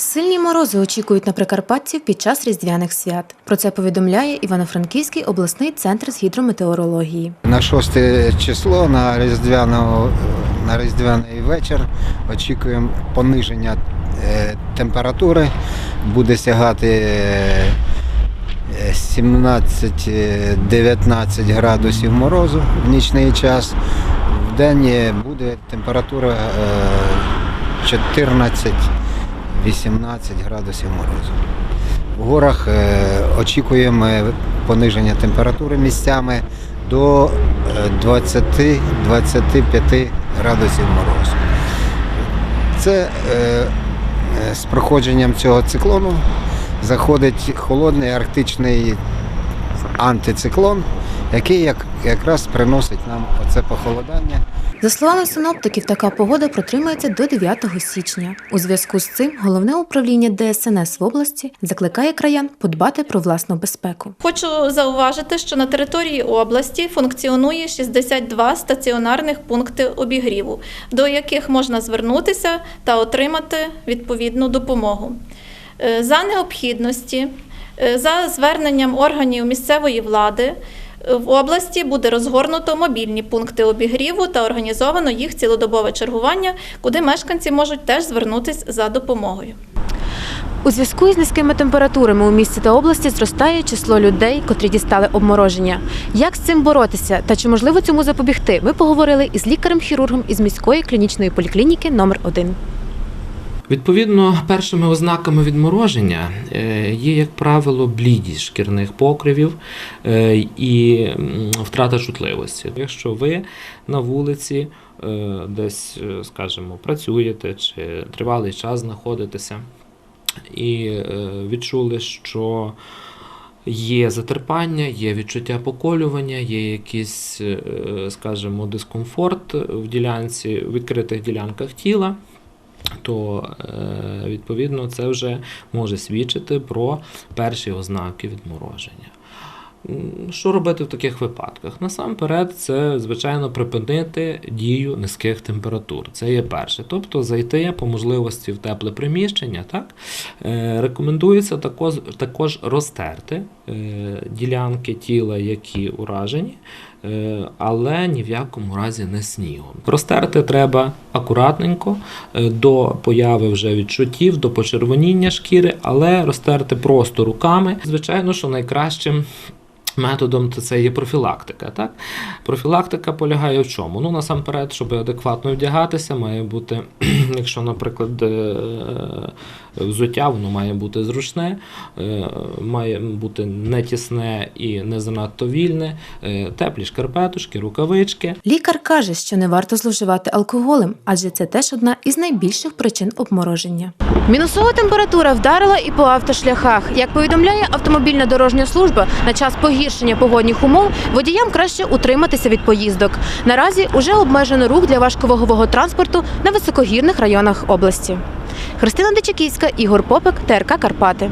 Сильні морози очікують на прикарпатців під час різдвяних свят. Про це повідомляє Івано-Франківський обласний центр з гідрометеорології. На 6 число на різдвяну, на різдвяний вечір очікуємо пониження е, температури, буде сягати е, 17-19 градусів морозу в нічний час. В день е, буде температура 14 18 градусів морозу. В горах е, очікуємо пониження температури місцями до е, 20-25 градусів морозу. Це е, з проходженням цього циклону заходить холодний арктичний антициклон який як, якраз приносить нам оце похолодання. За словами синоптиків, така погода протримається до 9 січня. У зв'язку з цим головне управління ДСНС в області закликає краян подбати про власну безпеку. Хочу зауважити, що на території області функціонує 62 стаціонарних пункти обігріву, до яких можна звернутися та отримати відповідну допомогу. Е, За необхідності, е, за зверненням органів місцевої влади. В області буде розгорнуто мобільні пункти обігріву та організовано їх цілодобове чергування, куди мешканці можуть теж звернутися за допомогою. У зв'язку із низькими температурами у місті та області зростає число людей, котрі дістали обмороження. Як з цим боротися та чи можливо цьому запобігти? Ми поговорили із лікарем-хірургом із міської клінічної поліклініки номер 1 Відповідно, першими ознаками відмороження е, є, як правило, блідість шкірних покривів е, і втрата чутливості. Якщо ви на вулиці е, десь, скажімо, працюєте чи тривалий час знаходитеся і відчули, що Є затерпання, є відчуття поколювання, є якийсь, скажімо, дискомфорт в ділянці, в відкритих ділянках тіла, то е, відповідно це вже може свідчити про перші ознаки відмороження. Що робити в таких випадках? Насамперед, це звичайно припинити дію низьких температур. Це є перше. Тобто зайти по можливості в тепле приміщення. Так? Е, Рекомендується також, також розтерти е, ділянки тіла, які уражені, але ні в якому разі не снігом. Розтерти треба акуратненько е, до появи вже відчуттів, до почервоніння шкіри, але розтерти просто руками. Звичайно, що найкращим. Методом то це є профілактика. Так? Профілактика полягає в чому? Ну, насамперед, щоб адекватно вдягатися, має бути, якщо, наприклад, е, взуття, воно має бути зручне, е, має бути не тісне і не занадто вільне, е, теплі шкарпетушки, рукавички. Лікар каже, що не варто зловживати алкоголем, адже це теж одна із найбільших причин обмороження. Мінусова температура вдарила і по автошляхах. Як повідомляє автомобільна дорожня служба, на час погіршення погодних умов водіям краще утриматися від поїздок. Наразі уже обмежено рух для важковагового транспорту на високогірних районах області. Христина Дичаківська, Ігор Попик, ТРК Карпати.